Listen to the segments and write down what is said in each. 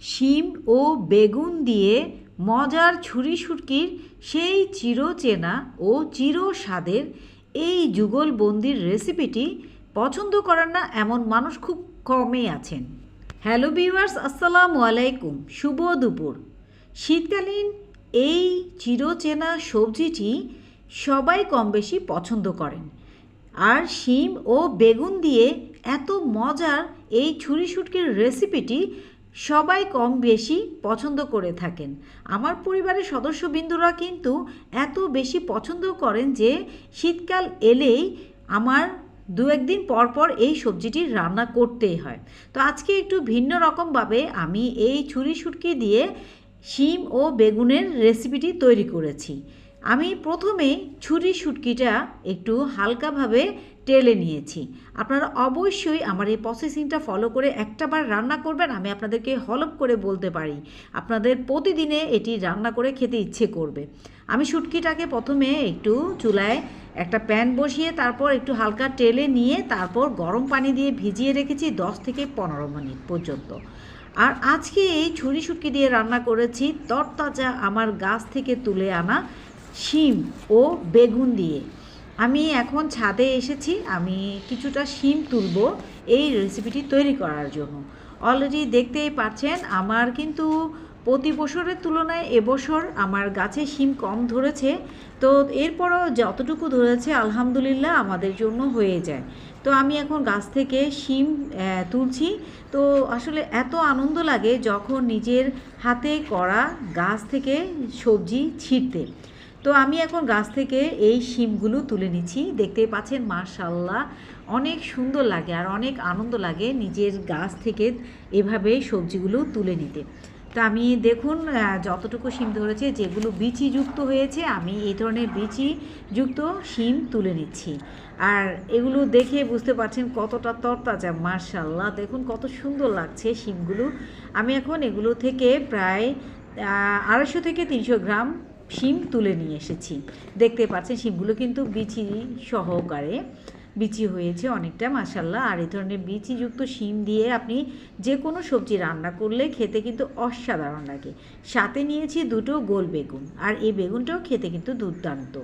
শিম ও বেগুন দিয়ে মজার ছুরি সুটকির সেই চিরচেনা ও চির স্বাদের এই যুগলবন্দির রেসিপিটি পছন্দ করেন না এমন মানুষ খুব কমই আছেন। হ্যালো ভিউয়ার্স, আসসালামু আলাইকুম। শুভ দুপুর। শীতকালীন এই চিরচেনা সবজিটি সবাই কম বেশি পছন্দ করেন। আর শিম ও বেগুন দিয়ে এত মজার এই ছুরি শুটকির রেসিপিটি সবাই কম বেশি পছন্দ করে থাকেন। আমার পরিবারের সদস্যবৃন্দরা কিন্তু এত বেশি পছন্দ করেন যে শীতকাল এলেই আমার দু একদিন পর পর এই সবজিটি রান্না করতেই হয়। তো আজকে একটু ভিন্ন রকমভাবে আমি এই ছুরি শুটকি দিয়ে শিম ও বেগুনের রেসিপিটি তৈরি করেছি। আমি প্রথমে ছুরি শুটকিটা একটু হালকাভাবে টেলে নিয়েছি। আপনারা অবশ্যই আমার এই প্রসেসিংটা ফলো করে একটাবার রান্না করবেন, আমি আপনাদেরকে হলপ করে বলতে পারি। আপনাদের প্রতিদিনে এটি রান্না করে খেতে ইচ্ছে করবে। আমি শুটকিটাকে প্রথমে একটু চুলায় একটা প্যান বসিয়ে তারপর একটু হালকা টেলে নিয়ে তারপর গরম পানি দিয়ে ভিজিয়ে রেখেছি দশ থেকে পনেরো মিনিট পর্যন্ত। আর আজকে এই ছুরি শুটকি দিয়ে রান্না করেছি তরতাজা আমার গাছ থেকে তুলে আনা শিম ও বেগুন দিয়ে। আমি এখন ছাদে এসেছি, আমি কিছুটা শিম তুলব এই রেসিপিটি তৈরি করার জন্য। অলরেডি দেখতেই পাচ্ছেন, আমার কিন্তু প্রতি বছরের তুলনায় এবছর আমার গাছে শিম কম ধরেছে। তো এরপরও যতটুকু ধরেছে, আলহামদুলিল্লাহ আমাদের জন্য হয়ে যায়। তো আমি এখন গাছ থেকে শিম তুলছি। তো আসলে এত আনন্দ লাগে যখন নিজের হাতে করা গাছ থেকে সবজি ছিঁড়তে। তো আমি এখন গাছ থেকে এই শিমগুলো তুলে নিচ্ছি। দেখতে পাচ্ছেন মার্শাল্লাহ অনেক সুন্দর লাগে আর অনেক আনন্দ লাগে নিজের গাছ থেকে এভাবে সবজিগুলো তুলে নিতে। তো আমি দেখুন যতটুকু শিম ধরেছে, যেগুলো বিচি যুক্ত হয়েছে, আমি এই ধরনের বিচি যুক্ত শিম তুলে নিচ্ছি। আর এগুলো দেখে বুঝতে পারছেন কতটা তরতাজা মার্শাল্লাহ দেখুন কত সুন্দর লাগছে শিমগুলো। আমি এখন এগুলো থেকে প্রায় আড়াইশো থেকে তিনশো গ্রাম শিম তুলে নিয়ে এসেছি। দেখতে পাচ্ছেন শিমগুলো কিন্তু বিচি সহকারে বিচি হয়েছে অনেকটা মাসাল্লাহ আর এই ধরনের বিচিযুক্ত শিম দিয়ে আপনি যে কোনো সবজি রান্না করলে খেতে কিন্তু অসাধারণ লাগে। সাথে নিয়েছি দুটো গোল বেগুন, আর এই বেগুনটাও খেতে কিন্তু দুর্দান্ত।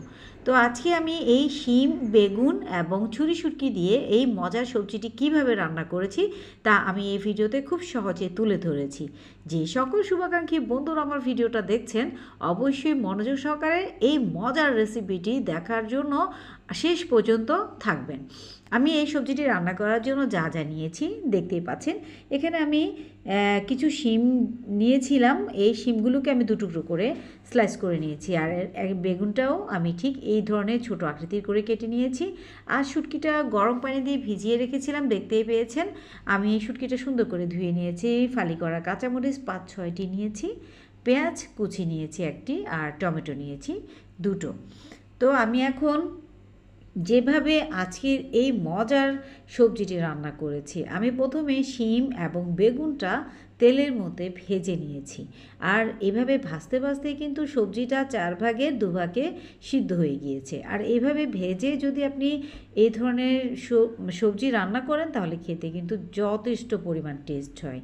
তো আজকে আমি এই শিম, বেগুন এবং ছুরি সুটকি দিয়ে এই মজার সবজিটি কীভাবে রান্না করেছি তা আমি এই ভিডিওতে খুব সহজে তুলে ধরেছি। যে সকল শুভাকাঙ্ক্ষী বন্ধুরা আমার ভিডিওটা দেখছেন, অবশ্যই মনোযোগ সহকারে এই মজার রেসিপিটি দেখার জন্য শেষ পর্যন্ত থাকবেন। আমি এই সবজিটি রান্না করার জন্য যা যা নিয়েছি দেখতেই পাচ্ছেন। এখানে আমি কিছু শিম নিয়েছিলাম। এই শিমগুলোকে আমি দুটুকরো করে স্লাইস করে নিয়েছি। আর বেগুনটাও আমি ঠিক এই ধরনের ছোট আকৃতির করে কেটে নিয়েছি। আর শুটকিটা গরম পানি দিয়ে ভিজিয়ে রেখেছিলাম, দেখতেই পেয়েছেন। আমি এই শুটকিটা সুন্দর করে ধুয়ে নিয়েছি, ফালি করা কাঁচামরিচ পাঁচ, ছয়টি নিয়েছি, পেঁয়াজ কুচি নিয়েছি একটি, আর টমেটো নিয়েছি দুটো। তো আমি এখন যেভাবে আজকের এই মজার সবজিটি রান্না করেছি, আমি প্রথমে শিম এবং বেগুনটা তেলের মধ্যে ভেজে নিয়েছি। আর এভাবে ভাজতে ভাজতে কিন্তু সবজিটা চার ভাগের দুভাগে সিদ্ধ হয়ে গিয়েছে। আর এভাবে ভেজে যদি আপনি এই ধরনের সবজি রান্না করেন, তাহলে খেতে কিন্তু যথেষ্ট পরিমাণ টেস্ট হয়।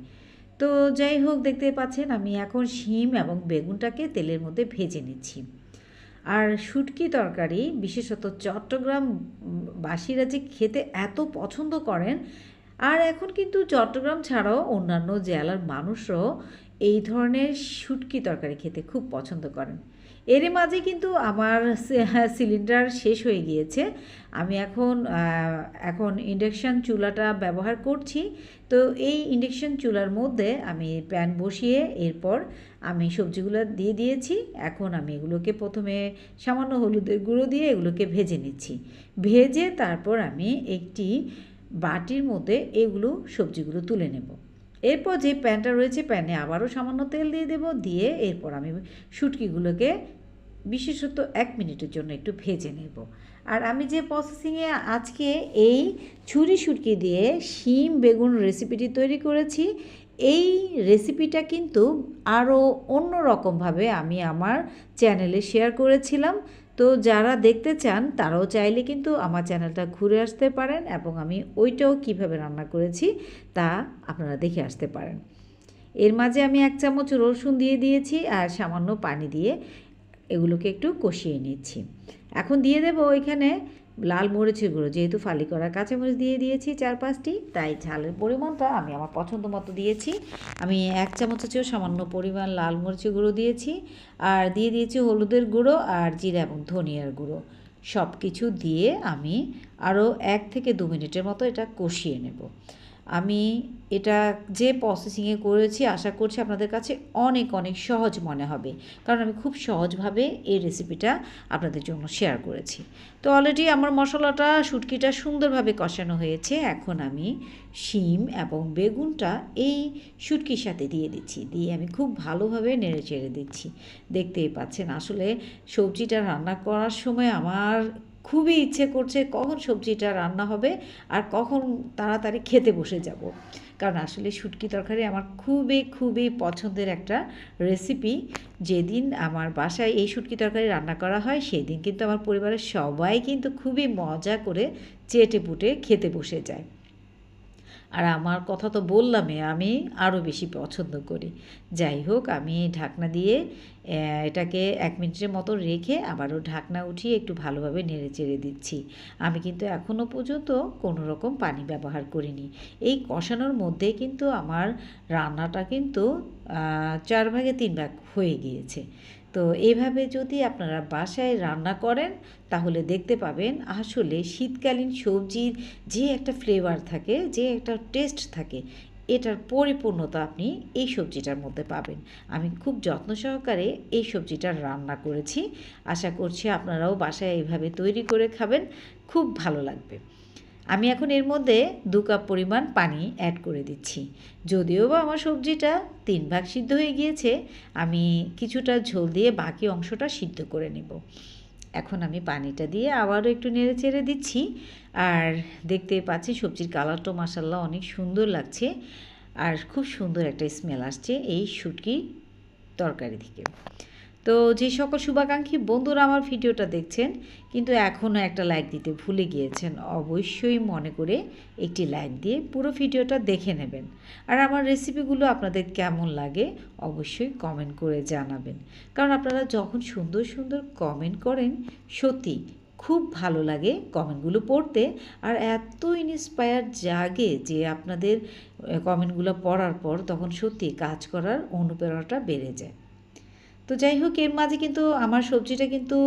তো যাই হোক, দেখতে পাচ্ছেন আমি এখন শিম এবং বেগুনটাকে তেলের মধ্যে ভেজে নিচ্ছি। আর শুটকি তরকারি, বিশেষত চট্টগ্রাম বাসীরা যে খেতে এত পছন্দ করেন, আর এখন কিন্তু চট্টগ্রাম ছাড়াও অন্যান্য জেলার মানুষও এই ধরনের শুটকি তরকারি খেতে খুব পছন্দ করেন। এর মাঝে কিন্তু আমার সিলিন্ডার শেষ হয়ে গিয়েছে। আমি এখন এখন ইন্ডাকশান চুলাটা ব্যবহার করছি। তো এই ইন্ডাকশান চুলার মধ্যে আমি প্যান বসিয়ে এরপর আমি সবজিগুলো দিয়ে দিয়েছি, এখন আমি এগুলোকে প্রথমে সামান্য হলুদের গুঁড়ো দিয়ে এগুলোকে ভেজে নিচ্ছি। ভেজে তারপর আমি একটি বাটির মধ্যে এগুলো, সবজিগুলো তুলে নেব। এরপর যে প্যানটা রয়েছে, প্যানে আবারও সামান্য তেল দিয়ে দেব, দিয়ে এরপর আমি শুটকিগুলোকে বিশেষত এক মিনিটের জন্য একটু ভেজে নেব। আর আমি যে প্রসেসিংয়ে আজকে এই ছুরি শুটকি দিয়ে শিম বেগুন রেসিপিটি তৈরি করেছি এই রেসিপিটা কিন্তু আরও অন্য রকমভাবে আমি আমার চ্যানেলে শেয়ার করেছিলাম। তো যারা দেখতে চান, তারাও চাইলে কিন্তু আমার চ্যানেলটা ঘুরে আসতে পারেন এবং আমি ওইটাও কীভাবে রান্না করেছি তা আপনারা দেখে আসতে পারেন। এর মাঝে আমি এক চামচ রসুন দিয়ে দিয়েছি আর সামান্য পানি দিয়ে এগুলোকে একটু কষিয়ে নিচ্ছি। এখন দিয়ে দেবো এখানে লাল মরিচের গুঁড়ো, যেহেতু ফালি করা কাঁচামরিচ দিয়ে দিয়েছি চার পাঁচটি, তাই ঝালের পরিমাণটা আমি আমার পছন্দ মতো দিয়েছি। আমি এক চামচের চেয়েও সামান্য পরিমাণ লাল মরিচের গুঁড়ো দিয়েছি, আর দিয়ে দিয়েছি হলুদের গুঁড়ো আর জিরা এবং ধনিয়ার গুঁড়ো। সব কিছু দিয়ে আমি আরও এক থেকে দু মিনিটের মতো এটা কষিয়ে নেব। আমি এটা যে প্রসেসিংয়ে করেছি, আশা করছি আপনাদের কাছে অনেক অনেক সহজ মনে হবে। কারণ আমি খুব সহজভাবে এই রেসিপিটা আপনাদের জন্য শেয়ার করেছি। তো অলরেডি আমার মশলাটা, শুটকিটা সুন্দরভাবে কষানো হয়েছে। এখন আমি শিম এবং বেগুনটা এই শুটকির সাথে দিয়ে দিচ্ছি। দিয়ে আমি খুব ভালোভাবে নেড়ে চেড়ে দিচ্ছি। দেখতেই পাচ্ছেন, আসলে সবজিটা রান্না করার সময় আমার খুবই ইচ্ছে করছে কখন সবজিটা রান্না হবে আর কখন তাড়াতাড়ি খেতে বসে যাব। কারণ আসলে শুটকি তরকারি আমার খুবই খুবই পছন্দের একটা রেসিপি যেদিন আমার বাসায় এই শুটকি তরকারি রান্না করা হয় সেই দিন কিন্তু আমার পরিবারের সবাই কিন্তু খুবই মজা করে চেটে পুটে খেতে বসে যায়। আর আমার কথা তো বললামই, আমি আরও বেশি পছন্দ করি। যাই হোক, আমি ঢাকনা দিয়ে এটাকে এক মিনিটের মতো রেখে আবারও ঢাকনা উঠিয়ে একটু ভালোভাবে নেড়ে চেড়ে দিচ্ছি। আমি কিন্তু এখনও পর্যন্ত কোনো রকম পানি ব্যবহার করিনি। এই কষানোর মধ্যে কিন্তু আমার রান্নাটা কিন্তু চার ভাগে তিন ভাগ হয়ে গিয়েছে। তো এভাবে যদি আপনারা বাসায় রান্না করেন, তাহলে দেখতে পাবেন আসলে শীতকালীন সবজির যে একটা ফ্লেভার থাকে, যে একটা টেস্ট থাকে, এটার পরিপূর্ণতা আপনি এই সবজিটার মধ্যে পাবেন। আমি খুব যত্ন সহকারে এই সবজিটা রান্না করেছি। আশা করছি আপনারাও বাসায় এইভাবে তৈরি করে খাবেন। খুব ভালো লাগবে। আমি এখন এর মধ্যে দু কাপ পরিমাণ পানি অ্যাড করে দিচ্ছি। যদিও বা আমার সবজিটা তিন ভাগ সিদ্ধ হয়ে গিয়েছে, আমি কিছুটা ঝোল দিয়ে বাকি অংশটা সিদ্ধ করে নেব। এখন আমি পানিটা দিয়ে আবারও একটু নেড়ে চেড়ে দিচ্ছি। আর দেখতে পাচ্ছি সবজির কালারটা মাসাল্লাহ অনেক সুন্দর লাগছে। আর খুব সুন্দর একটা স্মেল আসছে এই শুটকি তরকারি থেকে। তো যে সকল শুভাকাঙ্ক্ষী বন্ধুরা আমার ভিডিওটা দেখছেন, কিন্তু এখনও একটা লাইক দিতে ভুলে গিয়েছেন, অবশ্যই মনে করে একটি লাইক দিয়ে পুরো ভিডিওটা দেখে নেবেন। আর আমার রেসিপিগুলো আপনাদের কেমন লাগে অবশ্যই কমেন্ট করে জানাবেন। কারণ আপনারা যখন সুন্দর সুন্দর কমেন্ট করেন, সত্যি খুব ভালো লাগে কমেন্টগুলো পড়তে। আর এত ইন্সপায়ার জাগে যে আপনাদের কমেন্টগুলো পড়ার পর তখন সত্যি কাজ করার অনুপ্রেরণাটা বেড়ে যায়। তো যাই হোক এর মাঝে কিন্তু আমার সবজিটা কিন্তু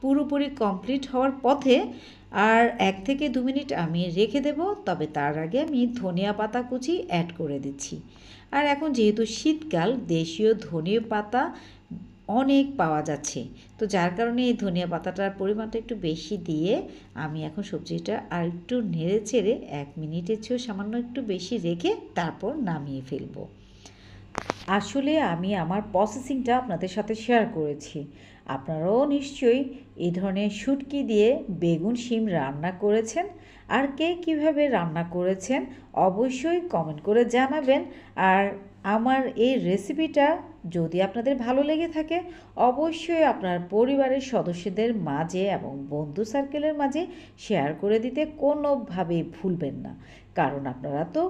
পুরোপুরি কমপ্লিট হওয়ার পথে আর এক থেকে দু মিনিট আমি রেখে দেব, তবে তার আগে আমি ধনিয়া পাতা কুচি অ্যাড করে দিচ্ছি। আর এখন যেহেতু শীতকাল, দেশীয় ধনিয়া পাতা অনেক পাওয়া যাচ্ছে। তো যার কারণে এই ধনিয়া পাতাটার পরিমাণটা একটু বেশি দিয়ে আমি এখন সবজিটা আর একটু নেড়ে চেড়ে এক মিনিটের চেয়েও সামান্য একটু বেশি রেখে তারপর নামিয়ে ফেলব। আসলে আমি আমার প্রসেসিংটা আপনাদের সাথে শেয়ার করেছি। আপনারাও নিশ্চয়ই এই ধরনের শুটকি দিয়ে বেগুন, শিম রান্না করেছেন। আর কে কীভাবে রান্না করেছেন অবশ্যই কমেন্ট করে জানাবেন। আর আমার এই রেসিপিটা যদি আপনাদের ভালো লেগে থাকে, অবশ্যই আপনার পরিবারের সদস্যদের মাঝে এবং বন্ধু সার্কেলের মাঝে শেয়ার করে দিতে কোনোভাবেই ভুলবেন না। কারণ আপনারা তো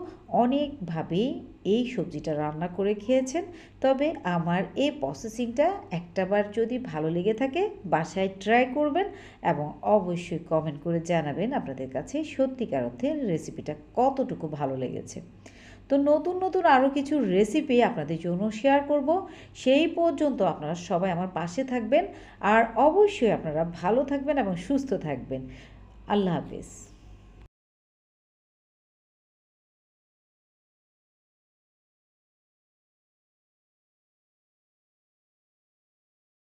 অনেকভাবেই এই সবজিটা রান্না করে খেয়েছেন। তবে আমার এই প্রসেসিংটা একটাবার যদি ভালো লেগে থাকে, বাসায় ট্রাই করবেন এবং অবশ্যই কমেন্ট করে জানাবেন আপনাদের কাছে সত্যিকার অর্থে রেসিপিটা কতটুকু ভালো লেগেছে। তো নতুন নতুন আরও কিছু রেসিপি আপনাদের জন্য শেয়ার করব। সেই পর্যন্ত আপনারা সবাই আমার পাশে থাকবেন। আর অবশ্যই আপনারা ভালো থাকবেন এবং সুস্থ থাকবেন। আল্লাহ হাফিজ।